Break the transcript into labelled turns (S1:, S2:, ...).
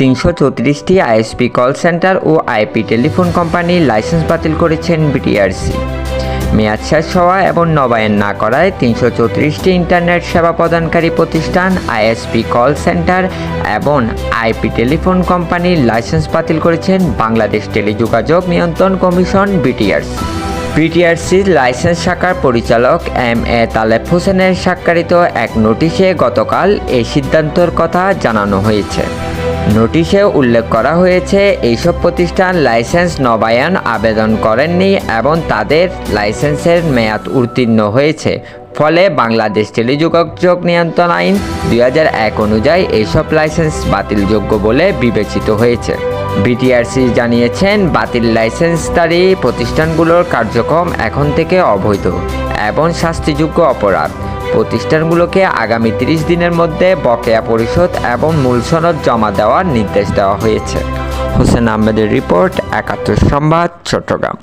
S1: তিনশো চৌত্রিশটি ISP call centre ও আইপি টেলিফোন কোম্পানির লাইসেন্স বাতিল করেছেন বিটিআরসি। মেয়াদ শেষ হওয়া এবং নবায়ন না করায় তিনশো চৌত্রিশটি ইন্টারনেট সেবা প্রদানকারী প্রতিষ্ঠান, আইএসপি কল সেন্টার এবং আইপি টেলিফোন কোম্পানির লাইসেন্স বাতিল করেছেন বাংলাদেশ টেলিযোগাযোগ নিয়ন্ত্রণ কমিশন, বিটিআরসি। বিটিআরসির লাইসেন্স শাখার পরিচালক এম এ তালেব হোসেনের স্বাক্ষরিত এক নোটিশে গতকাল এই সিদ্ধান্তের কথা জানানো হয়েছে। নোটিশে উল্লেখ করা হয়েছে, এইসব প্রতিষ্ঠান লাইসেন্স নবায়ন আবেদন করেননি এবং তাদের লাইসেন্সের মেয়াদ উত্তীর্ণ হয়েছে। ফলে বাংলাদেশ টেলিযোগাযোগ নিয়ন্ত্রণ আইন দুই হাজার এক অনুযায়ী এইসব লাইসেন্স বাতিলযোগ্য বলে বিবেচিত হয়েছে। বিটিআরসি জানিয়েছেন, বাতিল লাইসেন্সধারী প্রতিষ্ঠানগুলোর কার্যক্রম এখন থেকে অবৈধ এবং শাস্তিযোগ্য অপরাধ। প্রতিষ্ঠানগুলোকে আগামী তিরিশ দিনের মধ্যে বকেয়া পরিশোধ এবং মূল সনদ জমা দেওয়ার নির্দেশ দেওয়া হয়েছে। হোসেন আহমেদের রিপোর্ট একাত্তর সংবাদ, চট্টগ্রাম।